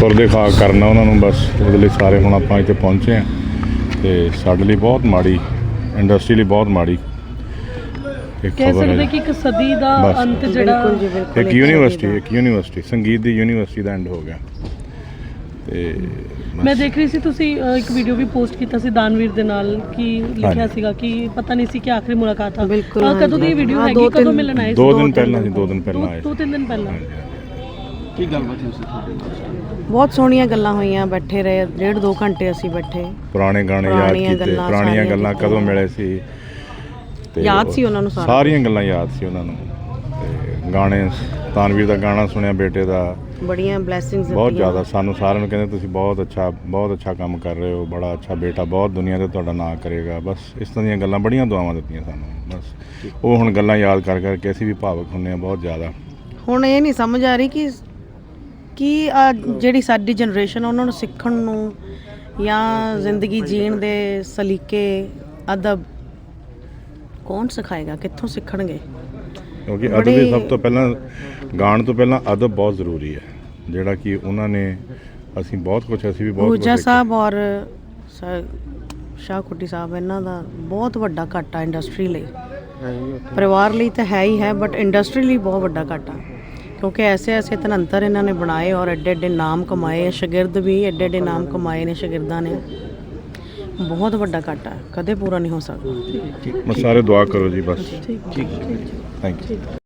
ਤੁਰਦੇ ਖਾ ਕਰਨਾ ਉਹਨਾਂ ਨੂੰ ਬਸ ਉਹਦੇ ਲਈ ਸਾਰੇ ਹੁਣ ਆਪਾਂ ਇੱਥੇ ਪਹੁੰਚੇ ਆ ਤੇ ਸਾਡੇ ਲਈ ਬਹੁਤ ਮਾੜੀ ਇੰਡਸਟਰੀ ਲਈ ਬਹੁਤ ਮਾੜੀ ਇੱਕ ਕਹਿ ਖਬਰ ਸਕਦੇ ਹੈ ਕਿ ਇੱਕ ਸਦੀ ਦਾ ਬਸ। ਅੰਤ ਜਿਹੜਾ ਇੱਕ ਯੂਨੀਵਰਸਿਟੀ ਇੱਕ ਯੂਨੀਵਰਸਿਟੀ ਸੰਗੀਤ ਦੀ ਯੂਨੀਵਰਸਿਟੀ ਦਾ ਐਂਡ ਹੋ ਗਿਆ ਤੇ ਬਸ। ਮੈਂ ਦੇਖ ਰਹੀ ਸੀ ਤੁਸੀਂ ਅ, ਇੱਕ ਵੀਡੀਓ ਵੀ ਪੋਸਟ ਕੀਤਾ ਸੀ ਦਾਨਵੀਰ ਦੇ ਨਾਲ ਕਿ ਲਿਖਿਆ ਹਾਂਜੀ। ਸੀਗਾ ਕਿ ਪਤਾ ਨਹੀਂ ਸੀ ਕਿ ਆਖਰੀ ਮੁਲਾਕਾਤ ਆ ਬਿਲਕੁਲ, ਅ, ਕਦੋਂ ਦੀ ਹਾਂਜੀ। ਵੀਡੀਓ ਹਾਂ, ਹੈਗੀ ਦੋ ਕਦੋਂ ਤਿੰਨ- ਮਿਲਣ ਆਏ ਸੀ ਦੋ ਦਿਨ ਪਹਿਲਾਂ ਦੋ ਦਿਨ ਪਹਿਲਾਂ ਆਏ ਦੋ ਸੀ ਤਿੰਨ ਦਿਨ ਪਹਿਲਾਂ ਹਾਂਜੀ, ਹਾਂਜੀ। ਕੀ ਗੱਲਬਾਤ ਹੋਈ ਸੀ ਤੁਹਾਡੇ ਨਾਲ? ਬਹੁਤ ਸੋਹਣੀਆਂ ਗੱਲਾਂ ਹੋਈਆਂ ਬੈਠੇ ਰਹੇ ਡੇਢ ਦੋ ਘੰਟੇ ਅਸੀਂ ਬੈਠੇ। ਪੁਰਾਣੇ ਗਾਣੇ ਯਾਦ ਪੁਰਾਣੀਆਂ ਕੀਤੇ ਗੱਲਾਂ ਪੁਰਾਣੀਆਂ ਸਾਰੀਆਂ ਗੱਲਾਂ ਕੀਤੀਆਂ। ਕਦੋਂ ਮਿਲੇ ਸੀ? ਤੇ ਯਾਦ ਸੀ ਉਹਨਾਂ ਨੂੰ ਸਾਰਾ। ਸਾਰੀਆਂ ਗੱਲਾਂ ਯਾਦ ਸੀ ਉਹਨਾਂ ਨੂੰ। ਤੇ ਗਾਣੇ ਤਾਨਵੀਰ ਦਾ ਗਾਣਾ ਸੁਣਿਆ ਬੇਟੇ ਦਾ। ਬੜੀਆਂ ਬਲੇਸਿੰਗਸ ਬਹੁਤ ਜ਼ਿਆਦਾ ਸਾਨੂੰ ਸਾਰਿਆਂ ਨੂੰ ਕਹਿੰਦੇ ਤੁਸੀਂ ਬਹੁਤ ਅੱਛਾ ਬਹੁਤ ਅੱਛਾ ਕੰਮ ਕਰ ਰਹੇ ਹੋ ਬੜਾ ਅੱਛਾ ਬੇਟਾ ਬਹੁਤ ਦੁਨੀਆ ਤੇ ਤੁਹਾਡਾ ਨਾਂ ਕਰੇਗਾ। ਬਸ ਇਸ ਤਰ੍ਹਾਂ ਦੀਆਂ ਗੱਲਾਂ ਬੜੀਆਂ ਦੁਆਵਾਂ ਦਿੱਤੀਆਂ ਸਾਨੂੰ ਬਸ। ਉਹ ਹੁਣ ਗੱਲਾਂ ਯਾਦ ਕਰ ਕਰਕੇ ਅਸੀਂ ਵੀ ਭਾਵਕ ਹੁੰਨੇ ਆ ਬਹੁਤ ਜ਼ਿਆਦਾ। ਹੁਣ ਇਹ ਨਹੀਂ ਸਮਝ ਆ ਰਹੀ ਕਿ ਕੀ ਆ ਜਿਹੜੀ ਸਾਡੀ ਜਨਰੇਸ਼ਨ ਉਹਨਾਂ ਨੂੰ ਸਿੱਖਣ ਨੂੰ ਜਾਂ ਜ਼ਿੰਦਗੀ ਜੀਣ ਦੇ ਸਲੀਕੇ ਅਦਬ ਕੌਣ ਸਿਖਾਏਗਾ? ਕਿੱਥੋਂ ਸਿੱਖਣਗੇ? ਕਿਉਂਕਿ ਅਦਬ ਬੜੇ- ਸਭ ਤੋਂ ਪਹਿਲਾਂ ਗਾਣ ਤੋਂ ਪਹਿਲਾਂ ਅਦਬ ਬਹੁਤ ਜ਼ਰੂਰੀ ਹੈ। ਜਿਹੜਾ ਕਿ ਉਹਨਾਂ ਨੇ ਅਸੀਂ ਬਹੁਤ ਕੁਝ ਅਸੀਂ ਵੀ ਬਹੁਤ ਸਿੱਖਿਆ। ਸਾਹਿਬ ਔਰ ਸ਼ਾਹ ਕੁੱਟੀ ਸਾਹਿਬ ਇਹਨਾਂ ਦਾ ਬਹੁਤ ਵੱਡਾ ਘਾਟਾ ਇੰਡਸਟਰੀ ਲਈ। ਪਰਿਵਾਰ ਲਈ ਤਾਂ ਹੈ ਹੀ ਹੈ ਬਟ ਇੰਡਸਟਰੀ ਲਈ ਬਹੁਤ ਵੱਡਾ ਘਾਟਾ। ਕਿਉਂਕਿ ਐਸੇ ਐਸੇ ਧਨੰਤਰ ਇਹਨਾਂ ਨੇ ਬਣਾਏ ਔਰ ਐਡੇ ਐਡੇ ਨਾਮ ਕਮਾਏ ਸ਼ਾਗਿਰਦ ਵੀ ਐਡੇ ਐਡੇ ਨਾਮ ਕਮਾਏ ਨੇ ਸ਼ਾਗਿਰਦਾਂ ਨੇ। ਬਹੁਤ ਵੱਡਾ ਘਾਟਾ ਹੈ ਕਦੇ ਪੂਰਾ ਨਹੀਂ ਹੋ ਸਕਦਾ। ਬਸ ਸਾਰੇ ਦੁਆ ਕਰੋ ਜੀ ਬਸ। ਠੀਕ ਥੈਂਕ ਯੂ